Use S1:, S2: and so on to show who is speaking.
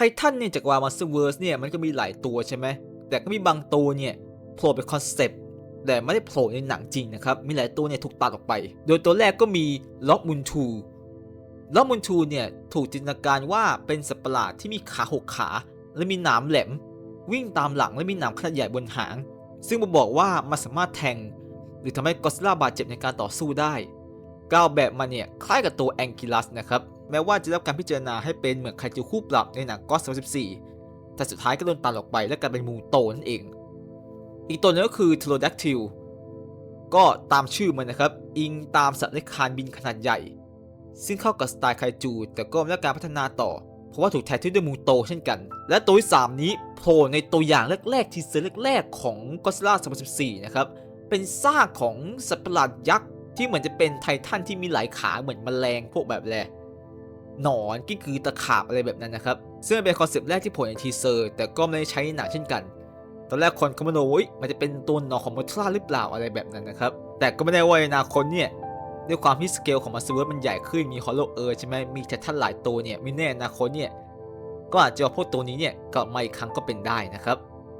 S1: ไททันเนี่ยจากวามาสเตอร์เวิร์สเนี่ยมันก็มีหลายตัวใช่ไหมแต่ก็มีบางตัวเนี่ยโผล่เป็นคอนเซปต์แต่ไม่ได้โผล่ในหนังจริงนะครับ มีหลายตัวเนี่ยถูกตัดออกไป โดยตัวแรกก็มีล็อกมุนทูล็อกมุนทูเนี่ยถูกจินตนาการว่าเป็นสัตว์ประหลาดที่มีขาหกขา และมีหนามแหลม วิ่งตามหลังและมีหนามขนาดใหญ่บนหาง ซึ่งบ่งบอกว่ามันสามารถแทง หรือทำให้กอสล่าบาดเจ็บในการต่อสู้ได้ก้าวแบบมันเนี่ยคล้ายกับตัวแองกิลัสนะครับ แม้ว่าจะได้รับการพิจารณาให้เป็นเหมือนไคจูคู่ปรับในหนังก็อส2014 แต่สุดท้ายก็โดนตัดออกไปและกลายเป็นมูโตนั่นเอง อีกตัวหนึงก็คือ t ท r o d a c t y l ก็ตามชื่อมันนะครับ อิงตามสัตว์เลื้อยคลานบินขนาดใหญ่ ซึ่งเข้ากับสไตล์ไคจู แต่ก็ไม่ได้รับการพัฒนาต่อ เพราะว่าถูกแทนที่ด้วยมูโตเช่นกัน และตัวที่ 3 นี้โผล่ในตัวอย่างแรกๆทีเซอร์แรกๆของก็ซิล่า2014 นะครับ เป็นซากของสัตว์ประหลาดยักษ์ที่เหมือนจะเป็นไททันที่มีหลายขาเหมือนแมลงพวกแบบแล หนอนกิ้งกือตะขาบอะไรแบบนั้นนะครับ ซึ่งเป็นคอนเซปต์แรกที่โผล่ในทีเซอร์ แต่ก็ไม่ได้ใช้ในหนังเช่นกัน ตอนแรกคนก็มโนว่าอุ๊ยมันจะเป็นตัวหนอนของมอทราหรือเปล่าอะไรแบบนั้นนะครับ แต่ก็ไม่ได้ว่าในอนาคตเนี่ยด้วยความที่สเกลของมัสเวิร์ดมันใหญ่ขึ้นมีฮอลโลเออร์ใช่ไหมมีไททันหลายตัวเนี่ยมีแน่อนาคตเนี่ยก็อาจจะพวกตัวนี้เนี่ยกลับมาอีกครั้งก็เป็นได้นะครับ